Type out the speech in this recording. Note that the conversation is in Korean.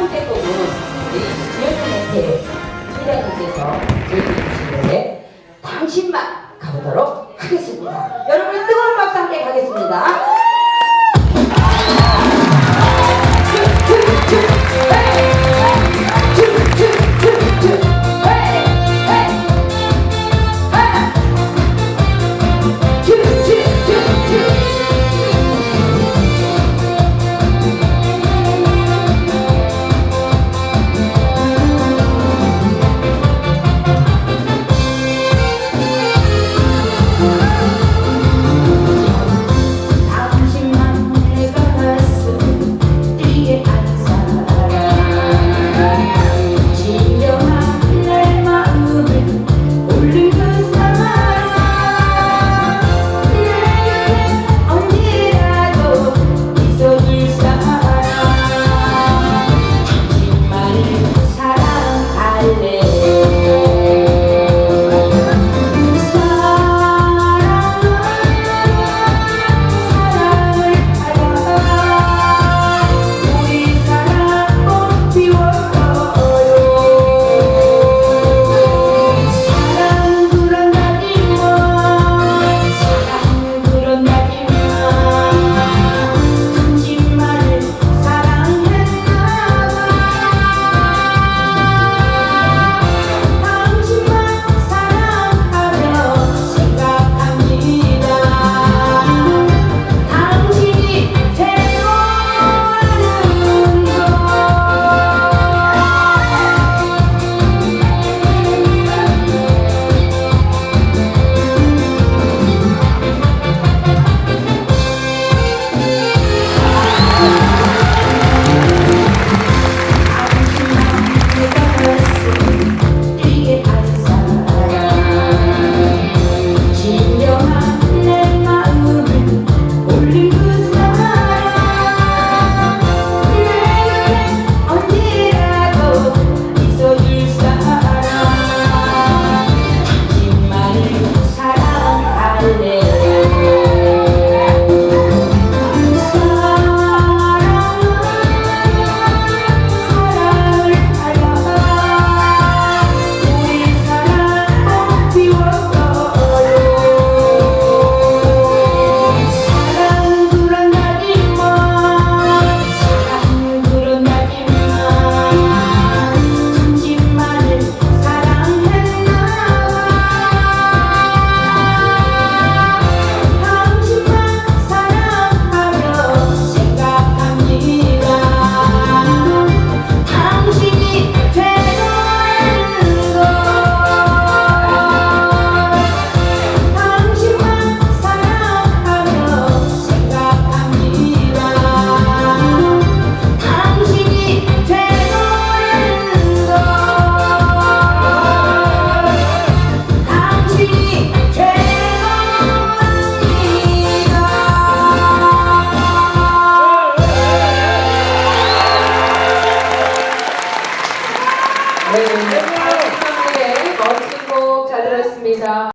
번째 곡은 우리 여성한테 회장님께서 제기해주신 노래 당신만 가보도록 하겠습니다. 여러분 뜨거운 박수 함께 가겠습니다. para